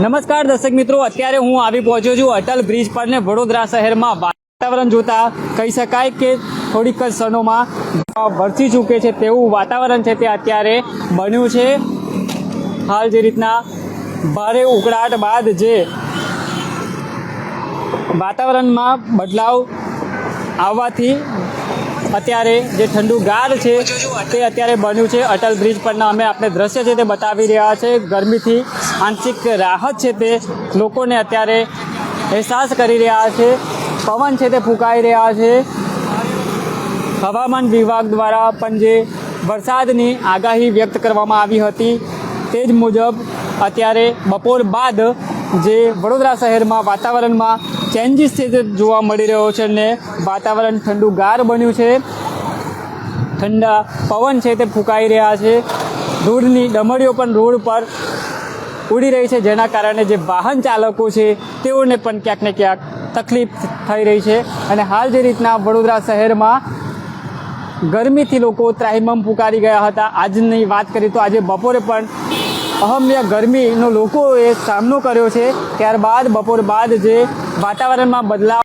નમસ્કાર દર્શક મિત્રો, અત્યારે હું આવી પહોંચ્યો છું અટલ બ્રિજ પર ને વડોદરા શહેરમાં. વાતાવરણ જોતા કહી શકાય કે થોડીક જ ક્ષણોમાં વરસી ચૂકે છે તેવું વાતાવરણ છે તે અત્યારે બન્યું છે. હાલ જે રીતના ભારે ઉકળાટ બાદ જે વાતાવરણમાં બદલાવ આવવાથી અત્યારે જે ઠંડુ ગાર છે તે અત્યારે બન્યું છે. અટલ બ્રિજ પરના અમે આપણે દ્રશ્ય છે તે બતાવી રહ્યા છે. ગરમીથી આંશિક રાહત છે તે લોકોને અત્યારે અહેસાસ કરી રહ્યા છે. પવન છે તે ફૂંકાઈ રહ્યા છે. હવામાન વિભાગ દ્વારા પણ જે વરસાદની આગાહી વ્યક્ત કરવામાં આવી હતી તે જ મુજબ અત્યારે બપોર બાદ જે વડોદરા શહેરમાં વાતાવરણમાં ચેન્જીસ છે તે જોવા મળી રહ્યો છે ને વાતાવરણ ઠંડુ ગાર બન્યું છે. ઠંડા પવન છે તે ફૂંકાઈ રહ્યા છે. ધૂળની ડમરીઓ પણ રોડ પર ઉડી રહી છે. જેના કારણે જે વાહન ચાલકો છે, તેઓને પણ ક્યાંક ને ક્યાંક તકલીફ થઈ રહી છે. અને હાલ જે રીતના વડોદરા શહેરમાં ગરમીથી લોકો ત્રાહિમમ પુકારી ગયા હતા. આજની વાત કરીએ તો આજે બપોરે પણ અહમ્ય ગરમીનો લોકોએ સામનો કર્યો છે. ત્યારબાદ બપોર બાદ જે વાતાવરણમાં બદલાવ